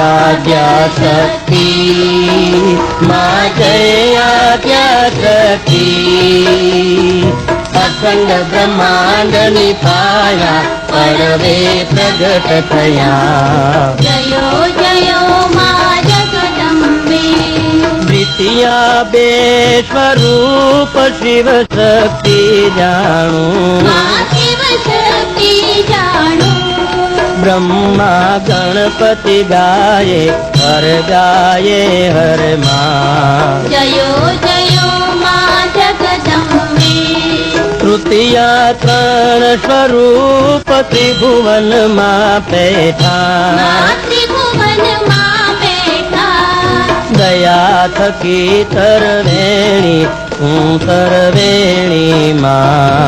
મા જય આદ્યા શક્તિ અખંડ બ્રહ્માંડ નિપાયા પરવે પ્રગટ થયા જયો જયો મા જગદંબે દ્વિતીયા બે સ્વરૂપ શિવ શક્તિ જાણું બ્રહ્મા ગણપતિ ગાયે હર ગાયે હરમાં. જયો જયો મા જગદંબે. તૃતીયા ત્રણ સ્વરૂપ ત્રિભુવનમાં પેઠા. મા ત્રિભુવનમાં દયા થકી તરવેણી હું તરવેણી માં.